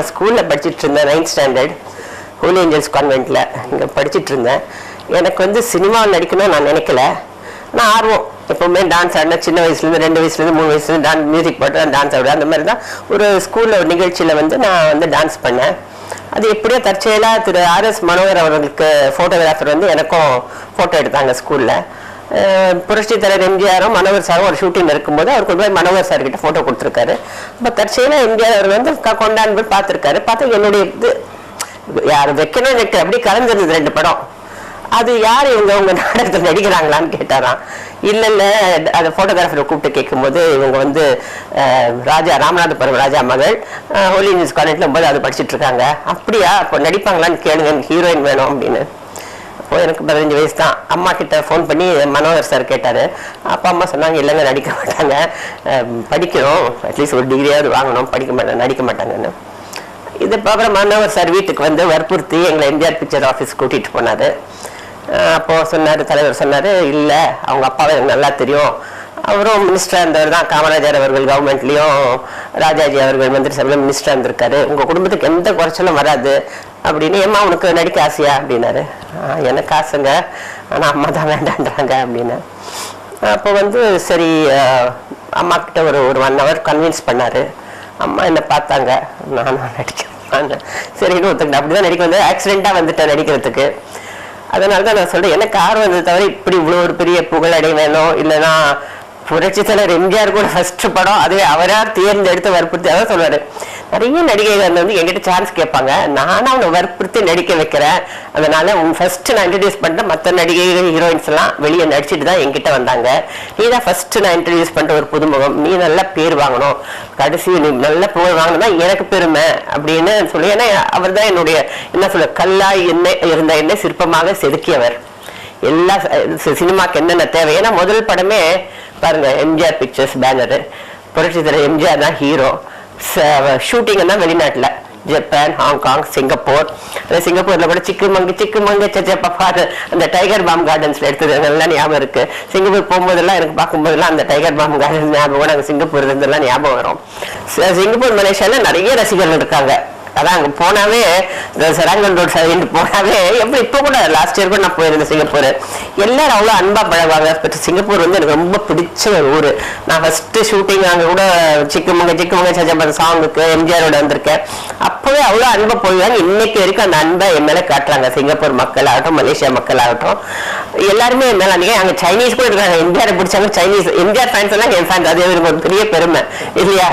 நான் ஸ்கூலில் படிச்சுட்டு இருந்தேன் நைன்த் ஸ்டாண்டர்ட் ஹோலி ஏஞ்சல்ஸ் கான்வெண்ட்டில் இங்கே படிச்சுட்டு இருந்தேன். எனக்கு வந்து சினிமாவில் நடிக்கணும்னு நான் நினைக்கல. நான் ஆர்வம். எப்போவுமே டான்ஸ் ஆடினா சின்ன வயசுலேருந்து ரெண்டு வயசுலேருந்து மூணு வயசுலேருந்து டான்ஸ் மியூசிக் போட்டு டான்ஸ் ஆடுவேன். அந்த மாதிரி தான் ஒரு ஸ்கூலில் ஒரு நிகழ்ச்சியில் வந்து நான் வந்து டான்ஸ் பண்ணேன். அது எப்படியோ தற்செயலாக திரு ஆர்எஸ் மனோகர் அவர்களுக்கு ஃபோட்டோகிராஃபர் வந்து எனக்கும் ஃபோட்டோ எடுத்தாங்க ஸ்கூலில் புரட்சி தலைவர் எம்ஜிஆரும் மனோகர் சாரும் ஒரு ஷூட்டிங் இருக்கும்போது அவர் கொண்டு போய் மனோகர் சார் கிட்ட ஃபோட்டோ கொடுத்துருக்காரு. இப்போ தற்செயலாக எம்ஜிஆர் அவர் வந்து க- கொண்டாந்து போய் பார்த்துருக்காரு. பார்த்து என்னுடைய இது யார் வைக்கணும் வைக்க அப்படி கலந்துருந்தது ரெண்டு படம்? அது யார் இவங்க உங்க நாடகத்தில் நடிக்கிறாங்களான்னு கேட்டாராம். இல்லை இல்லை அந்த போட்டோகிராஃபரை கூப்பிட்டு கேட்கும்போது இவங்க வந்து ராஜா ராமநாதபுரம் ராஜா மகள் ஹோலி நியூஸ் காலேஜில் போது அது படிச்சுட்டு இருக்காங்க. அப்படியா? அப்போ நடிப்பாங்களான்னு கேளுங்க எனக்கு ஹீரோயின் வேணும் அப்படின்னு. அப்போ எனக்கு பதினஞ்சு வயசு தான் அம்மா கிட்ட ஃபோன் பண்ணி மனோகர் சார் கேட்டார். அப்பா அம்மா சொன்னாங்க இல்லைங்க நடிக்க மாட்டாங்க. படிக்கணும். அட்லீஸ்ட் ஒரு டிகிரியாவது வாங்கணும். படிக்க மாட்டாங்க நடிக்க மாட்டாங்கன்னு. இது அப்புறம் சார் வீட்டுக்கு வந்து வற்புறுத்தி எங்களை எம்ஜிஆர் பிக்சர் ஆஃபீஸ் கூட்டிகிட்டு போனாரு. அப்போது சொன்னார் தலைவர் சொன்னார் இல்லை அவங்க அப்பாவை எனக்கு நல்லா தெரியும். அவரும் மினிஸ்டராக இருந்தவர் தான் காமராஜர் அவர்கள் கவர்மெண்ட்லேயும் ராஜாஜி அவர்கள் மந்திரி சபையில் மினிஸ்டராக இருந்திருக்காரு. உங்கள் குடும்பத்துக்கு எந்த குறைச்சலும் வராது அப்படின்னு ஏம்மா உனக்கு நடிக்க ஆசையா? அப்படின்னாரு. எனக்கு ஆசைங்க. ஆனால் அம்மா தான் வேண்டான்றாங்க அப்படின்னு. அப்போ வந்து சரி அம்மா கிட்ட ஒரு ஒரு ஒன் ஹவர் கன்வின்ஸ் பண்ணார். அம்மா என்ன பார்த்தாங்க? நானும் நடிக்கிறேன். சரின்னு ஒத்துக்கிட்டேன் அப்படிதான் நடிக்க வந்து ஆக்சிடெண்ட்டாக வந்துட்டேன் நடிக்கிறதுக்கு. அதனால தான் நான் சொல்கிறேன் எனக்கு ஆர்வம் இருந்தது தவிர இப்படி இவ்வளோ ஒரு பெரிய புகழடை வேணும் இல்லைன்னா புரட்சி தலைவர் எம்ஜிஆர் கூட ஃபர்ஸ்ட் படம் அதுவே அவரா தேர்ந்தெடுத்து வற்புறுத்தி அதான் சொல்றாரு. நிறைய நடிகைகள் வந்து என்கிட்ட சான்ஸ் கேட்பாங்க. நானும் அவனை வற்புறுத்தி நடிக்க வைக்கிறேன். அதனால உன் ஃபர்ஸ்ட் நான் இன்ட்ரடியூஸ் பண்ணிட்டு மற்ற நடிகைகள் ஹீரோயின்ஸ் எல்லாம் வெளியே நடிச்சிட்டு தான் என்கிட்ட வந்தாங்க. நீ தான் ஃபர்ஸ்ட் நான் இன்ட்ரடியூஸ் பண்ணிட்ட ஒரு புதுமுகம். நீ நல்ல பேர் வாங்கணும். கடைசி நீ நல்ல புகழ் வாங்கினா எனக்கு பெருமை அப்படின்னு சொல்லி ஏன்னா அவர் தான் என்னுடைய என்ன சொல்ல கல்லா என்ன இருந்த என்னை சிற்பமாக செதுக்கியவர். எல்லா சினிமாக்கு என்னென்ன தேவை? ஏன்னா முதல் படமே பாருங்க எம்ஜிஆர் பிக்சர்ஸ் பேனரு புரட்சி தலைவர் எம்ஜிஆர் தான் ஹீரோ ஷூட்டிங் தான் வெளிநாட்டில். ஜப்பான் ஹாங்காங் சிங்கப்பூர் அந்த சிங்கப்பூர்ல கூட சிக்குமங்கு சிக்குமங்கு சச்சப்பாரு அந்த டைகர் பாம் கார்டன்ஸ்ல எடுத்தது அதெல்லாம் ஞாபகம் இருக்கு. சிங்கப்பூர் போகும்போதெல்லாம் எனக்கு பார்க்கும்போதெல்லாம் அந்த டைகர் பாம் கார்டன் ஞாபகம் நாங்கள் சிங்கப்பூர் இருந்தெல்லாம் ஞாபகம் வரும். சிங்கப்பூர் மலேசியால நிறைய ரசிகர்கள் இருக்காங்க. அதான் அங்கே போனாவே இந்த சரங்கன் ரோட் சைடு போனாவே எப்படி இப்போ கூட லாஸ்ட் இயர் கூட நான் போயிருந்தேன் சிங்கப்பூர். எல்லாரும் அவ்வளோ அன்பாக பழகுவாங்க. பட் சிங்கப்பூர் வந்து எனக்கு ரொம்ப பிடிச்ச ஒரு ஊர். நான் ஃபஸ்ட்டு ஷூட்டிங் அங்கே கூட சிக்குமங்க சிக்குமங்க சஜம்பரம் சாங்குக்கு எம்ஜிஆரோட வந்திருக்கேன். அப்போவே அவ்வளோ அன்பை போயிடுவாங்க இன்னைக்கு வரைக்கும் அந்த அன்பை என் மேலே காட்டுறாங்க. சிங்கப்பூர் மக்கள் ஆகட்டும் மலேசியா மக்கள் ஆகட்டும் எல்லாருமே என் மேலே அன்னைக்கு அங்கே சைனீஸ் கூட இருக்காங்க. எம்ஜிஆரை பிடிச்சாங்க. சைனீஸ் எம்ஜிஆர் ஃபேன்ஸ் எல்லாம் என் ஃபேன்ஸ் அது எனக்கு ஒரு பெரிய பெருமை. இல்லையா?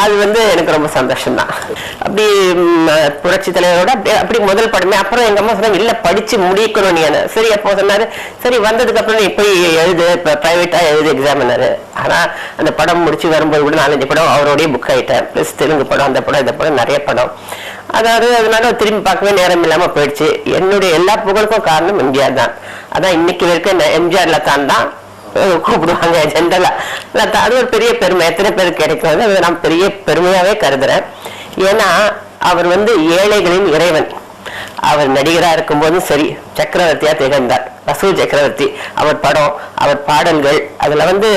அது வந்து எனக்கு ரொம்ப சந்தோஷம் தான் அப்படி புரட்சி தலைவரோட அப்படி முதல் படமே அப்புறம் எங்க அம்மா சொன்னாங்க இல்ல படிச்சு முடிக்கணும் நீ. சரி அப்போ சொன்னாரு சரி வந்ததுக்கு அப்புறம் நீ போய் எழுது பிரைவேட்டா எழுது எக்ஸாமினாரு ஆனா அந்த படம் முடிச்சு வரும்போது கூட நாலஞ்சு படம் அவரோடய புக் ஆயிட்டேன். பிளஸ் தெலுங்கு படம் அந்த படம் இந்த படம் நிறைய படம். அதாவது அதனால திரும்பி பார்க்கவே நேரம் இல்லாம போயிடுச்சு. என்னுடைய எல்லா புகழுக்கும் காரணம் எம்ஜிஆர் தான். அதான் இன்னைக்கு வரைக்கும் எம்ஜிஆர் தான் தான் கூப்பிடுவாங்க ஜென்ரலாக நான் அது ஒரு பெரிய பெருமை எத்தனை பேர் கிடைக்கும்? அதை நான் பெரிய பெருமையாவே கருதுறேன். ஏன்னா அவர் வந்து ஏழைகளின் இறைவன். அவர் நடிகரா இருக்கும்போதும் சரி சக்கரவர்த்தியா திகழ்ந்தார். வசூ சக்கரவர்த்தி அவர் படம் அவர் பாடல்கள் அதுல வந்து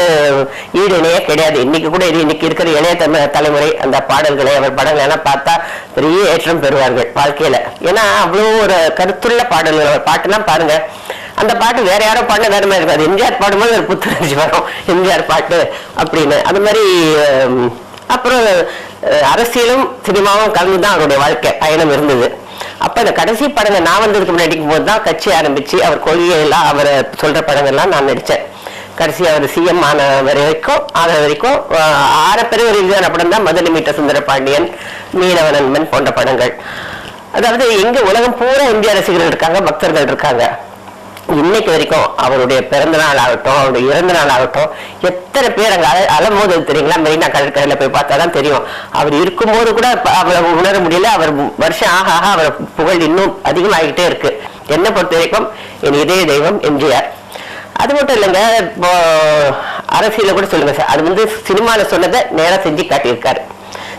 ஈடு இணையே கிடையாது. இன்னைக்கு கூட இன்னைக்கு இருக்கிற இளைய தம- தலைமுறை அந்த பாடல்களை அவர் படங்கள் எல்லாம் பார்த்தா பெரிய ஏற்றம் பெறுவார்கள் வாழ்க்கையில. ஏன்னா அவ்வளோ ஒரு கருத்துள்ள பாடல்கள் அவர் பாட்டுலாம் பாருங்க. அந்த பாட்டு வேற யாரோ பாடினா வேற மாதிரி இருக்காது. எம்ஜிஆர் பாடும்போது ஒரு புத்துணர்ச்சி வரும். எம்ஜிஆர் பாட்டு அப்படின்னு. அது மாதிரி அப்புறம் அரசியலும் சினிமாவும் கலந்து தான் அவருடைய வாழ்க்கை பயணம் இருந்தது. அப்ப இந்த கடைசி படங்கள் நான் வந்ததுக்கு முன்னாடி போது தான் கட்சி ஆரம்பிச்சு அவர் கொள்கையெல்லாம் அவரை அவர் சொல்ற படங்கள்லாம் நான் நடிச்சேன். கடைசி அவர் சிஎம் ஆன வரைக்கும் ஆன வரைக்கும் ஆஹ், ஆற பெரிய ஒரு இதான படம் தான் மதுரை மீட்ட சுந்தர பாண்டியன் மீனவ நண்பன் போன்ற படங்கள். அதாவது எங்க உலகம் பூரா இந்திய ரசிகர்கள் இருக்காங்க பக்தர்கள் இருக்காங்க. இன்னைக்கு வரைக்கும் அவருடைய பிறந்த நாள் ஆகட்டும் அவருடைய இறந்த நாள் ஆகட்டும் எத்தனை பேர் அங்கே அல அலமோது தெரியுங்களா? மெரினா கடற்கரையில் போய் பார்த்தா தான் தெரியும். அவர் இருக்கும்போது கூட ப- அவ்வளவு உணர முடியல. அவர் வருஷம் ஆக ஆக அவர் புகழ் இன்னும் அதிகமாகிட்டே இருக்கு. என்னை பொறுத்த வரைக்கும் என் இதய தெய்வம் எம்ஜிஆர். அது மட்டும் இல்லைங்க இப்போ அரசியல கூட சொல்லுங்க சார். அது வந்து சினிமாவில் சொன்னதை நேராக செஞ்சு காட்டியிருக்காரு.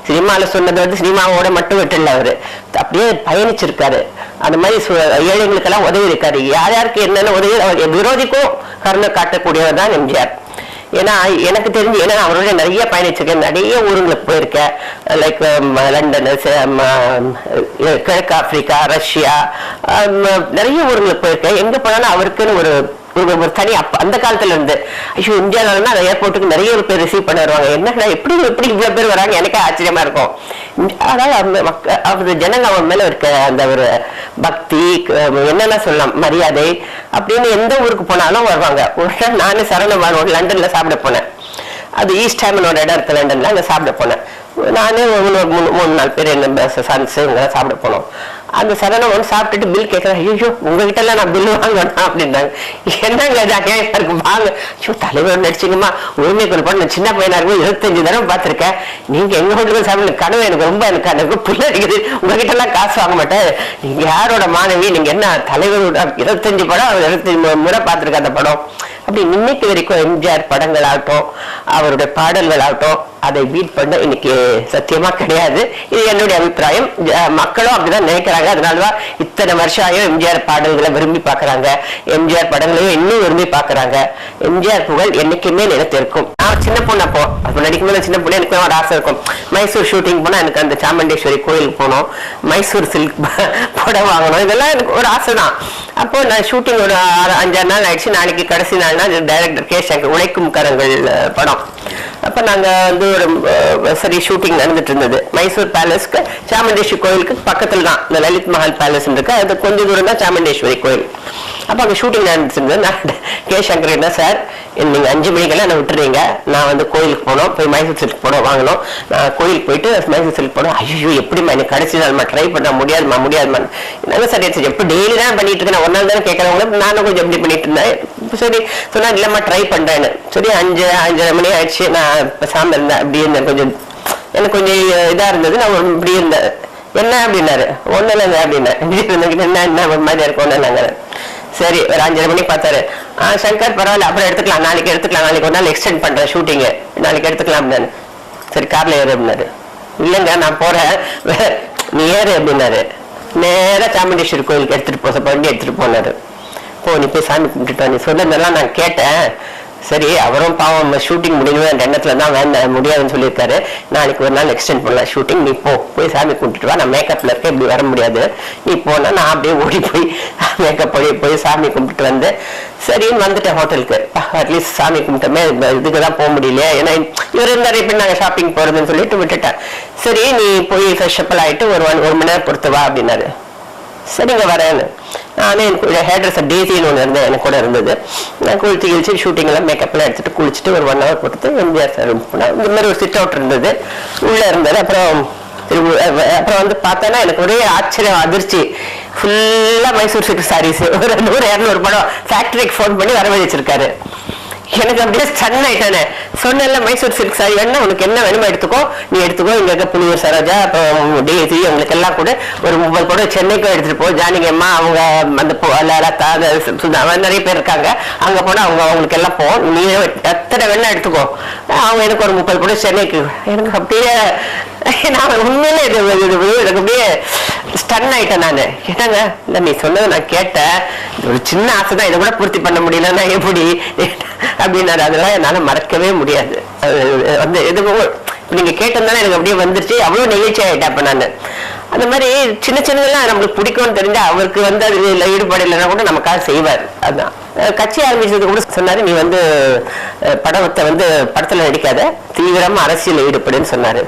சினிமாவில் சொன்னது வந்து சினிமாவோட மட்டும் விட்டுல அவர். அப்படியே பயணிச்சிருக்காரு. அந்த மாதிரி சு- உதவி இருக்காரு யார் யாருக்கு என்னென்ன உதவி அவர் விரோதிக்கும் கருணை காட்டக்கூடியவர் தான் எம்ஜிஆர். ஏன்னா எனக்கு தெரிஞ்சு ஏன்னா அவரோட நிறைய பயணிச்சிருக்கேன். நிறைய ஊருங்களுக்கு போயிருக்கேன். Like London um, um, um, கிழக்கு ஆப்பிரிக்கா ரஷ்யா நிறைய ஊருங்களுக்கு போயிருக்கேன். எங்கே போனாலும் அவருக்குன்னு ஒரு ஒரு ஒரு தனி அப் அந்த காலத்துல இருந்து. ஐயோ இந்தியாவிலன்னா அந்த ஏர்போர்ட்டுக்கு நிறைய பேர் ரிசீவ் பண்ண வருவாங்க. என்னடா எப்படி எப்படி இவ்வளவு பேர் வராங்க எனக்கே ஆச்சரியமா இருக்கும். அதாவது அந்த மக்கள் அவர் ஜனங்க அவன் மேல இருக்க அந்த ஒரு பக்தி என்னென்ன சொல்லலாம் மரியாதை அப்படின்னு எந்த ஊருக்கு போனாலும் வருவாங்க. ஒரு நாள் நானே சரணவான் லண்டன்ல சாப்பிட போனேன். அது ஈஸ்ட் ஹேமனோட இடம் இருக்கு லண்டன்ல அங்க சாப்பிட போனேன். நானே மூணு மூணு நாலு பேர் என்ன சன்ஸ் சாப்பிட போனோம். அந்த சரணவன் சாப்பிட்டுட்டு பில் கேட்கறேன் ஐயோ உங்ககிட்ட எல்லாம் நான் பில் வாங்கணும் அப்படின்னாங்க. என்னங்க இது அநியாயமா இருக்கு? வாங்க. ஐயோ தலைவர் நடிச்சுங்கம்மா. உரிமை குறிப்பாடு நான் சின்ன பையனா இருக்கும் இருபத்தஞ்சு தடவை பார்த்துருக்கேன். நீங்க எங்க வீட்டுக்கு சாப்பிட கனவு எனக்கு ரொம்ப எனக்கு எனக்கு புள்ள அடிக்குது. உங்ககிட்ட எல்லாம் காசு வாங்க மாட்டேன். நீங்க யாரோட மாணவி? நீங்க என்ன தலைவரோட இருபத்தஞ்சு படம் இருபத்தஞ்சு முறை பார்த்துருக்க அந்த படம்? அப்படி இன்னைக்கு வரைக்கும் எம்ஜிஆர் படங்கள் ஆகட்டும் அவருடைய பாடல்கள் ஆகட்டும் அதை பீட் பண்ண இன்னைக்கு சத்தியமா கிடையாது. இது என்னுடைய அபிப்பிராயம். மக்களும் அப்படிதான் நினைக்கிறாங்க. அதனாலதான் இத்தனை வருஷம் ஆயும் எம்ஜிஆர் பாடல்களை விரும்பி பாக்குறாங்க எம்ஜிஆர் படங்களையும் இன்னும் விரும்பி பாக்குறாங்க எம்ஜிஆர் புகழ் என்னைக்குமே நிலத்திருக்கும். நான் சின்ன பொண்ணு அப்போ. அப்போ நடிக்கும் போது சின்ன பொண்ணு எனக்கு ஒரு ஆசை இருக்கும். மைசூர் ஷூட்டிங் போனால் எனக்கு அந்த சாமுண்டேஸ்வரி கோயில் போகணும் மைசூர் சில்க் புடவை வாங்கணும் இதெல்லாம் எனக்கு ஒரு ஆசை தான் அப்போது நான் ஷூட்டிங் ஒரு ஆறு அஞ்சாறு நாள் ஆயிடுச்சு. நாளைக்கு கடைசி நாள்னா டைரக்டர் கே சங்கர் உழைக்கும் கரங்கள் படம். அப்போ நாங்கள் வந்து ஒரு சரி ஷூட்டிங் நடந்துட்டு இருந்தது. மைசூர் பேலஸ்க்கு சாமுண்டேஸ்வரி கோயிலுக்கு பக்கத்தில் தான். இந்த லலித் மஹால் பேலஸ் இருக்கு. அது கொஞ்சம் தூரம் தான் சாமுண்டேஸ்வரி கோயில். அப்போ அங்கே ஷூட்டிங் நடந்துட்டு நான் கே சங்கர் என்ன சார் நீங்கள் அஞ்சு மணிக்கெல்லாம் என்ன விட்டுறீங்க. நான் வந்து கோயிலுக்கு போனோம். போய் மைசூர் சில்க் போனோம் வாங்கணும் நான் கோயிலுக்கு போயிட்டு மைசூர் சில்க் போனோம் ஐயோ எப்படிம்மா எனக்கு கடைசி நாள்மா ட்ரை பண்ண முடியாதுமா முடியாதுமா என்னங்க சார் எப்போ டெய்லி தான் பண்ணிட்டு இருக்கேன். ஒரு நாள் தானே கேட்கறவங்க நானும் கொஞ்சம் எப்படி பண்ணிட்டு இருந்தேன். சரி சொன்னால் இல்லைம்மா ட்ரை பண்ணுறேன்னு சரி அஞ்சு அஞ்சரை மணி ஆயிடுச்சு. நான் பேசாம இருந்தேன் அப்படி இருந்தேன். கொஞ்சம் எனக்கு கொஞ்சம் இதாக இருந்தது. நான் இப்படி இருந்தேன். என்ன அப்படின்னாரு? ஒண்ணு இல்லைங்க அப்படின்னா இருந்தேன் என்ன என்ன மாதிரி இருக்கும்? ஒண்ணு இல்லைங்க. சரி ஒரு அஞ்சரை மணி பார்த்தாரு. ஆ சங்கர் பரவாயில்ல அப்புறம் எடுத்துக்கலாம். நாளைக்கு எடுத்துக்கலாம். நாளைக்கு ஒரு நாள் எக்ஸ்டெண்ட் பண்ணுறேன் ஷூட்டிங்கு நாளைக்கு எடுத்துக்கலாம் அப்படின்னாரு. சரி காரில் ஏறு அப்படின்னாரு. இல்லைங்க நான் போகிறேன் நீ ஏறு அப்படின்னாரு. நேராக சாமுண்டேஸ்வரி கோயிலுக்கு எடுத்துகிட்டு போ வண்டி எடுத்துகிட்டு போனாரு. போ நீ போய் சாமி கும்பிட்டுட்டு நீ சொன்னதெல்லாம் நான் கேட்டேன். சரி அவரும் பாவம் ஷூட்டிங் முடியவே அந்த எண்ணத்துல தான் வேண்டாம் முடியாதுன்னு சொல்லியிருக்காரு. நாளைக்கு ஒரு நாள் எக்ஸ்டெண்ட் பண்ணலாம் ஷூட்டிங் நீ போ போய் சாமி கும்பிட்டுட்டு வா. நான் மேக்கப்ல இருக்க இப்படி வர முடியாது. நீ போனா நான் அப்படியே ஓடி போய் மேக்கப் பண்ணி போய் சாமி கும்பிட்டு வந்து சரின்னு வந்துட்டேன் ஹோட்டலுக்கு. அட்லீஸ்ட் சாமி கும்பிட்டோமே இதுக்கு தான் போக முடியல ஏன்னா இவர் இருந்தார் இப்போ நாங்கள் ஷாப்பிங் போகிறதுன்னு சொல்லிட்டு விட்டுட்டேன். சரி நீ போய் ஃப்ரெஷ் அப் ஆயிட்டு ஒரு ஒன் ஒரு மணி நேரம் பொறுத்து வா அப்படின்னாரு. சரிங்க வரேன்னு. நானே எனக்கு ஹேர் ட்ரெஸ்ஸர் டேசின்னு ஒன்று இருந்தேன் எனக்கு கூட இருந்தது. நான் குளிச்சு கிழிச்சு ஷூட்டிங்கெல்லாம் மேக்கப்லாம் எடுத்துட்டு குளிச்சுட்டு ஒரு ஒன் ஹவர் கொடுத்து எம்ஜிஆர் சார் ரூம் போனேன். இந்த மாதிரி ஒரு சிட் அவுட் இருந்தது. உள்ளே இருந்தது. அப்புறம் அப்புறம் வந்து பார்த்தோன்னா எனக்கு ஒரே ஆச்சரியம் அதிர்ச்சி. ஃபுல்லாக மைசூர் சில்க் சாரீஸ் ஒரு நூறு இரநூறு படம். ஃபேக்டரிக்கு ஃபோன் பண்ணி வரவழைச்சிருக்காரு. எனக்கு அப்படியே ஸ்டன் ஆயிட்டானே. சொன்னேன்ல மைசூர் சில்க் சாரி வேணா உனக்கு என்ன வேணுமோ எடுத்துக்கோ. நீ எடுத்துக்கோ இங்கே இருக்க புலியூர் சரோஜா அப்புறம் டேசி உங்களுக்கு எல்லாம் கூட ஒரு முப்பது கூட சென்னைக்கும் எடுத்துகிட்டு போ. ஜானகி அம்மா அவங்க அந்த பொ- லதா அந்த சுதா, நிறைய பேர் இருக்காங்க. அங்கே போனால் அவங்க அவங்களுக்கு எல்லாம் போ. நீ எத்தனை வேணா எடுத்துக்கோ. அவங்க எனக்கு ஒரு முப்பது கூட சென்னைக்கு. எனக்கு அப்படியே நான் உண்மையிலே இது எனக்கு அப்படியே ஸ்டன் ஆயிட்டேன் நான். கேட்டாங்க இந்த நீ சொன்னதை நான் கேட்டேன். ஒரு சின்ன ஆசை தான் இதை கூட பூர்த்தி பண்ண முடியலன்னா எப்படி? அப்படின்னாரு. அதெல்லாம் என்னால் மறக்கவே முடியும் முடியாது. வந்து எதுவும் நீங்க கேட்டதுனால எனக்கு அப்படியே வந்துருச்சு. அவ்வளவு நெகிழ்ச்சி ஆயிட்டேன் அப்ப நான். அந்த மாதிரி சின்ன சின்னதெல்லாம் நம்மளுக்கு பிடிக்கும்னு தெரிஞ்சா அவருக்கு வந்து அது ஈடுபாடு இல்லைன்னா கூட நமக்காக செய்வார். அதான். கட்சி ஆரம்பிச்சது கூட சொன்னாரு நீ வந்து படத்தை வந்து படத்துல நடிக்காத தீவிரமா அரசியல் ஈடுபடுன்னு சொன்னாரு.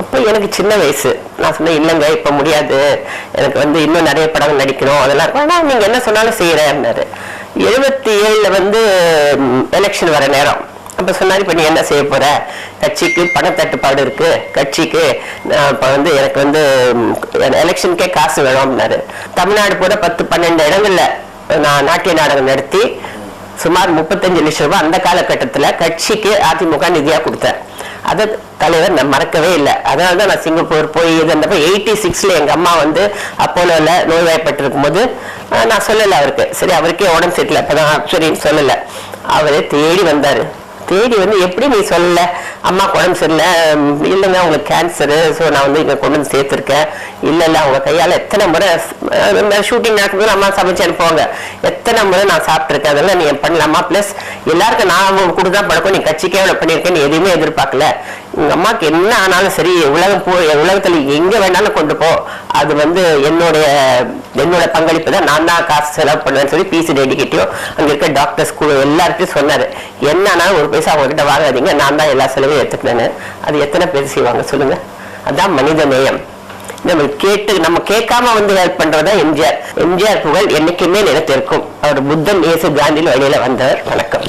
அப்போ எனக்கு சின்ன வயசு. நான் சொன்னேன் இல்லைங்க இப்ப முடியாது. எனக்கு வந்து இன்னும் நிறைய படம் நடிக்கணும். அதெல்லாம் இருக்கும் ஆனா நீங்க என்ன சொன்னாலும் செய்யறேன்னாரு எழுபத்தி ஏழுல வந்து எலெக்ஷன் வர நேரம். அப்போ சொன்னாரு இப்ப நீ என்ன செய்ய போற? கட்சிக்கு பணத்தட்டுப்பாடு இருக்கு. கட்சிக்கு நான் இப்ப வந்து எனக்கு வந்து எலெக்ஷனுக்கே காசு வேணும் தமிழ்நாடு பூரா பத்து பன்னெண்டு இடங்கள்ல நான் நாட்டிய நாடகம் நடத்தி சுமார் முப்பத்தஞ்சு லட்சம் ரூபாய் அந்த காலகட்டத்தில் கட்சிக்கு அதிமுக நிதியாக கொடுத்தேன். அதை தலைவர் நான் மறக்கவே இல்லை. அதனால தான் நான் சிங்கப்பூர் போய் இது எயிட்டி சிக்ஸில் எங்கள் அம்மா வந்து அப்போலோவில் நோய்வாய்ப்பட்டிருக்கும் போது நான் சொல்லலை அவருக்கு. சரி அவருக்கே உடம்பு சரியில்லை. அப்பதான் சரின்னு சொல்லலை. அவரே தேடி வந்தார். தேடி வந்து எப்படி நீ சொல்லல? அம்மா குழம்பு சரியில்லை இல்லைங்க உங்களுக்கு கேன்சரு ஸோ நான் வந்து இங்கே கொண்டு வந்து சேர்த்துருக்கேன். இல்லை இல்லை அவங்க கையால் எத்தனை முறை ஷூட்டிங் நடக்கும்போது அம்மா சமைச்சு அனுப்புவாங்க. எத்தனை முறை நான் சாப்பிட்ருக்கேன் அதெல்லாம் நீ பண்ணலாமா? ப்ளஸ் எல்லாருக்கும் நான் கொடுத்தா தான் பழக்கம் நீ கட்சிக்கே அவ்வளோ பண்ணியிருக்கேன் நீ எதுவுமே எதிர்பார்க்கல. உங்க அம்மாவுக்கு என்ன ஆனாலும் சரி உலகம் போ உலகத்துல எங்க வேணாலும் கொண்டு போ. அது வந்து என்னுடைய என்னோட பங்களிப்பு தான். நான் தான் காசு செலவு பண்ணுவேன்னு சொல்லி பிசி டெடிக்கேட்டிவ் அங்க இருக்க டாக்டர் ஸ்கூல் எல்லார்ட்டையும் சொன்னாரு. என்னன்னாலும் ஒரு பைசா அவங்க கிட்ட வாங்காதீங்க. நான் தான் எல்லா செலவையும் எடுத்துட்டேன்னு அது எத்தனை பேர் செய்வாங்க சொல்லுங்க. அதான் மனித நேயம். நம்ம கேட்டு நம்ம கேட்காம வந்து ஹெல்ப் பண்றதா எம்ஜிஆர். எம்ஜிஆர் புகழ் என்னைக்குமே நினைத்திருக்கும் அவர் புத்தம் இயேசு காந்தியில் வழியில வந்தவர். வணக்கம்.